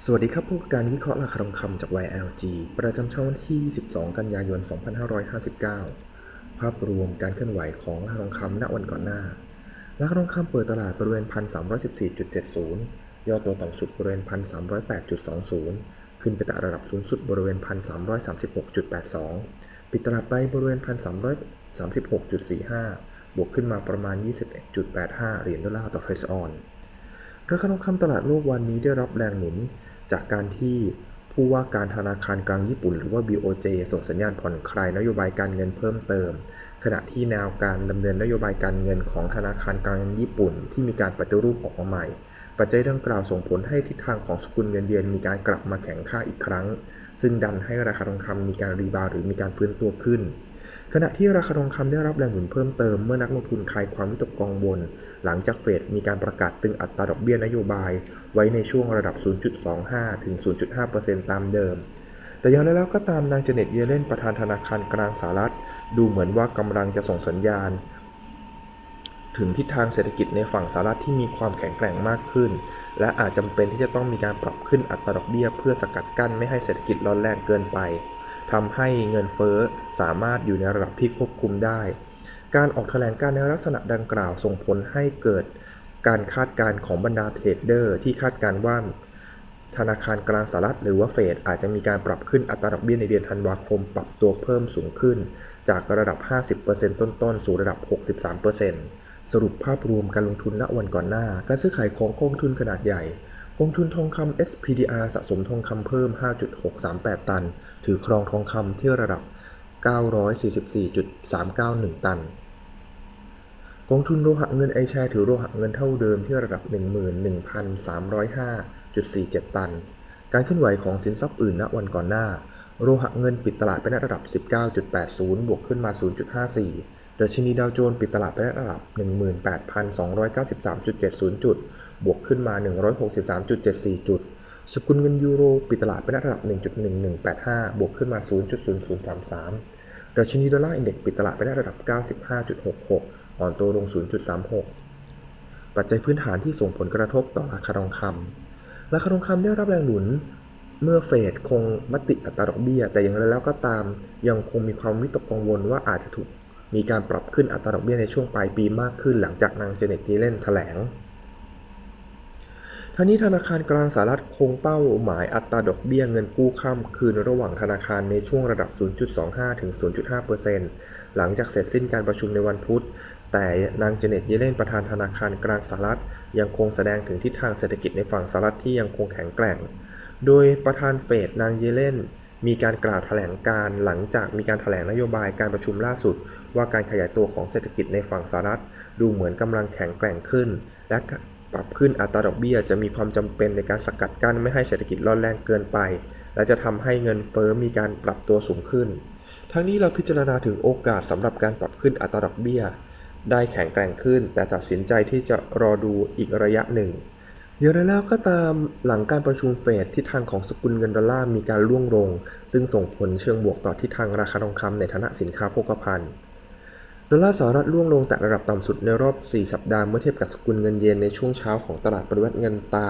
สวัสดีครับพวกการวิเคราะห์ราคาทองคำจาก YLG ประจำเช้าวันที่22กันยายน 2559 ภาพรวมการเคลื่อนไหวของราคาทองคำณวันก่อนหน้า ราคาทองคำเปิดตลาดบริเวณ 1,314.70 ย่อตัวต่ำสุดบริเวณ 1,308.20 ขึ้นไปแตะระดับสูงสุดบริเวณ 1,336.82 ปิดตลาดไปบริเวณ 1,336.45 บวกขึ้นมาประมาณ 21.85 เหรียญดอลลาร์ต่อเฟสออน ราคาทองคำตลาดโลกวันนี้ได้รับแรงหนุน จากการที่ผู้ว่าการธนาคารกลางญี่ปุ่น หรือว่า BOJ ส่งสัญญาณผ่อนคลายนโยบายการเงินเพิ่มเติม ขณะที่แนวการดำเนินนโยบายการเงินของธนาคารกลางญี่ปุ่น ที่มีการปฏิรูปออกมาใหม่ ปัจจัยดังกล่าวส่งผลให้ทิศทางของสกุลเงินเยนมีการกลับมาแข็งค่าอีกครั้ง ซึ่งดันให้ราคาทองคำมีการรีบาวหรือมีการฟื้นตัวขึ้น ขณะที่ราคาทองคำได้รับแรงหนุนเพิ่มเติมเมื่อนักลงทุนคลายความวิตกกังวล หลังจากเฟดมีการประกาศตึงอัตราดอกเบี้ยนโยบาย ไว้ในช่วงระดับ 0.25 ถึง 0.5%ตามเดิม แต่อย่างไรแล้วก็ตามนางเจเน็ตเยเลนประธานธนาคารกลางสหรัฐ ดูเหมือนว่ากำลังจะส่งสัญญาณ ถึงทิศทางเศรษฐกิจในฝั่งสหรัฐที่มีความแข็งแกร่งมากขึ้น และอาจจำเป็นที่จะต้องมีการปรับขึ้นอัตราดอกเบี้ย เพื่อสกัดกั้นไม่ให้เศรษฐกิจร้อนแรงเกินไป ทำให้เงินเฟ้อสามารถอยู่ในระดับที่ควบคุมได้ การออกแถลงการในลักษณะดังกล่าวส่งผลให้เกิดการคาดการณ์ของบรรดาเทรดเดอร์ ที่คาดการณ์ว่าธนาคารกลางสหรัฐหรือว่าเฟดอาจจะมีการปรับขึ้นอัตราดอกเบี้ยในเดือนธันวาคมปรับตัวเพิ่มสูงขึ้น จากระดับ 50%ต้นๆ สู่ระดับ 63%สรุปภาพรวมการลงทุนณวันก่อนหน้า การซื้อขายของกองทุนขนาดใหญ่ องทุนทองคำ SPDR สะสมทองคำเพิ่ม 5.638 ตัน ถือครองทองคำที่ระดับ 944.391 ตัน กองทุนโลหะเงินไอแชร์ถือโลหะเงินเท่าเดิมที่ระดับ 11,305.47 ตัน การเคลื่อนไหวของสินทรัพย์อื่นณวันก่อนหน้า โลหะเงินปิดตลาดไปณระดับ 19.80 บวกขึ้นมา 0.54ดัชนีดาวโจนส์ปิดตลาดไปณระดับ 18,293.70 จุด บวกขึ้นมา 163.74 จุด สกุลเงินยูโรปิดตลาดไปณระดับ 1.1185 บวกขึ้นมา 0.0033ดัชนีดอลลาร์อินเด็กซ์ปิดตลาดไปณระดับ 95.66 อ่อนตัวลง 0.36 ปัจจัยพื้นฐานที่ส่งผลกระทบต่อราคาทองคำราคาทองคำได้รับแรงหนุนเมื่อเฟดคงมติอัตราดอกเบี้ย แต่อย่างไรแล้วก็ตาม ยังคงมีความวิตกกังวลว่าอาจจะถูกมีการปรับขึ้นอัตราดอกเบี้ยในช่วงปลายปีมากขึ้นหลังจากนางเจเน็ตเยเลนแถลง ทั้งนี้ธนาคารกลางสหรัฐคงเป้าหมายอัตราดอกเบี้ยเงินกู้ข้ามคืนระหว่างธนาคารในช่วงระดับ 0.25 ถึง 0.5%หลังจากเสร็จสิ้นการประชุมในวันพุธ แต่นางเจเน็ตเยเลนประธานธนาคารกลางสหรัฐ ยังคงแสดงถึงทิศทางเศรษฐกิจในฝั่งสหรัฐที่ยังคงแข็งแกร่ง โดยประธานเฟดนางเยเลนมีการกล่าวแถลงการหลังจากมีการแถลงนโยบายการประชุมล่าสุด ว่าการขยายตัวของเศรษฐกิจในฝั่งสหรัฐ ดูเหมือนกำลังแข็งแกร่งขึ้น และ ปรับขึ้นอัตราดอกเบี้ยจะมีความจำเป็นในการสกัดกั้นไม่ให้เศรษฐกิจร้อนแรงเกินไป และจะทำให้เงินเฟ้อมีการปรับตัวสูงขึ้น ทั้งนี้เราพิจารณาถึงโอกาสสำหรับการปรับขึ้นอัตราดอกเบี้ย ได้แข็งแกร่งขึ้น แต่ตัดสินใจที่จะรอดูอีกระยะหนึ่งอย่างไรแล้วก็ตามหลังการประชุมเฟดทิศทางของสกุลเงินดอลลาร์มีการร่วงลง ซึ่งส่งผลเชิงบวกต่อทิศทางราคาทองคำในฐานะสินค้าโภคภัณฑ์ ดอลลาร์สหรัฐร่วงลงแต่ระดับต่ำสุดในรอบ 4 สัปดาห์เมื่อเทียบกับสกุลเงินเยนในช่วงเช้าของตลาดปริวัติเงินตา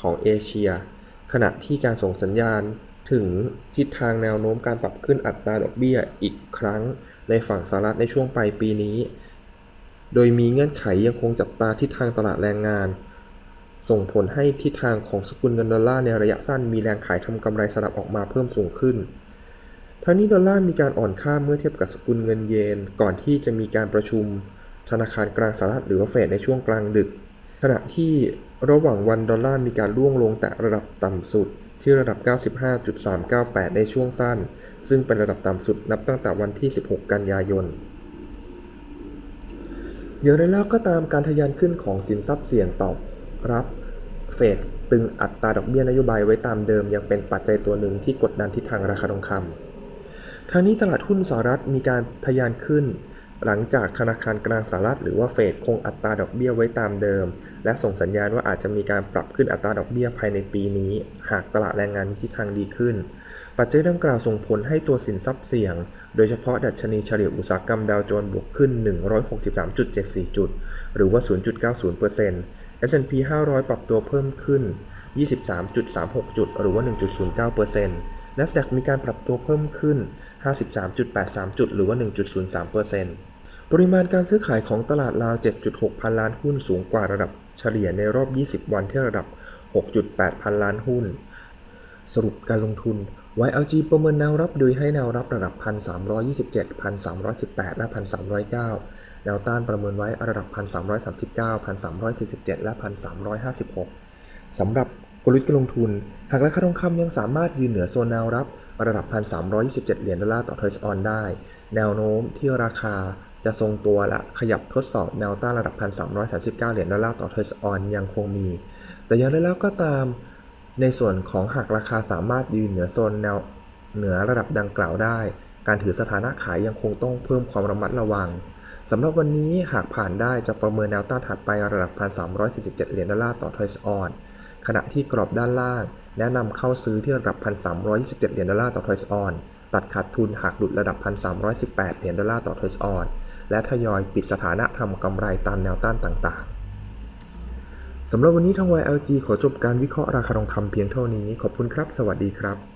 ของเอเชีย ขณะที่การส่งสัญญาณถึงทิศทางแนวโน้มการปรับขึ้นอัตราดอกเบี้ยอีกครั้งในฝั่งสหรัฐในช่วงปลายปีนี้ โดยมีเงื่อนไขยังคงจับตาทิศทางตลาดแรงงาน ส่งผลให้ทิศทางของสกุลเงินดอลลาร์ในระยะสั้นมีแรงขายทำกำไรสลับออกมาเพิ่มสูงขึ้น ทั้งนี้ดอลลาร์มีการอ่อนค่าเมื่อเทียบกับสกุลเงินเยน ก่อนที่จะมีการประชุม ธนาคารกลางสหรัฐหรือว่าเฟดในช่วงกลางดึก ขณะที่ระหว่างวันดอลลาร์มีการร่วงลงแต่ระดับต่ำสุด ที่ระดับ 95.398 ในช่วงสั้น ซึ่งเป็นระดับต่ำสุดนับตั้งแต่วันที่ 16 กันยายนอย่างไรแล้วก็ตามการทะยานขึ้นของสินทรัพย์เสี่ยงตอบรับเฟดตึงอัตราดอกเบี้ยนโยบายไว้ตามเดิมยังเป็นปัจจัยตัวหนึ่งที่กดดันทิศทางราคาทองคำ ทางนี้ตลาดหุ้นสหรัฐมีการทะยานขึ้น หลังจากธนาคารกลางสหรัฐหรือว่าเฟดคงอัตราดอกเบี้ยไว้ตามเดิม และส่งสัญญาณว่าอาจจะมีการปรับขึ้นอัตราดอกเบี้ยภายในปีนี้ หากตลาดแรงงานมีทิศทางดีขึ้น ปัจจัยดังกล่าวส่งผลให้ตัวสินทรัพย์เสี่ยง โดยเฉพาะดัชนีเฉลี่ยอุตสาหกรรมดาวโจนส์บวกขึ้น 163.74 จุด หรือว่า 0.90% S&P 500 ปรับตัวเพิ่มขึ้น 23.36 จุด หรือว่า 1.09% NASDAQ มีการปรับตัวเพิ่มขึ้น 53.83 จุดหรือว่า 1.03%ปริมาณการซื้อขายของตลาดราว 7.6 พันล้านหุ้นสูงกว่าระดับเฉลี่ยในรอบ 20 วันที่ระดับ 6.8 พันล้านหุ้น สรุปการลงทุน YLG ประเมินแนวรับโดยให้แนวรับระดับ 1,327 1,318 และ 1,309 แนวต้านประเมินไว้ระดับ 1,339 1,347 และ 1,356 สำหรับ กลยุทธ์การลงทุน หากราคาทองคำยังสามารถยืนเหนือโซนแนวรับระดับ 1,327 เหรียญดอลลาร์ต่อทอยส์ออนได้ แนวโน้มที่ราคาจะทรงตัวและขยับทดสอบแนวต้านระดับ 1,339 เหรียญดอลลาร์ต่อทอยส์ออนยังคงมี แต่อย่างไรแล้วก็ตาม ในส่วนของหากราคาสามารถยืนเหนือโซนแนวเหนือระดับดังกล่าวได้ การถือสถานะขายยังคงต้องเพิ่มความระมัดระวังสำหรับวันนี้หากผ่านได้จะประเมินแนวต้านถัดไประดับ 1,347 เหรียญดอลลาร์ต่อทอยส์ออน ขณะที่กรอบด้านล่าง แนะนำเข้าซื้อที่ระดับ 1,327 เหรียญดอลลาร์ต่อทอยส์ออน ตัดขาดทุนหากหลุดระดับ 1,318 เหรียญดอลลาร์ต่อทอยส์ออน และทยอยปิดสถานะทำกำไรตามแนวต้านต่างๆ สำหรับวันนี้ทาง YLG ขอจบการวิเคราะห์ราคาทองคำเพียงเท่านี้ ขอบคุณครับ สวัสดีครับ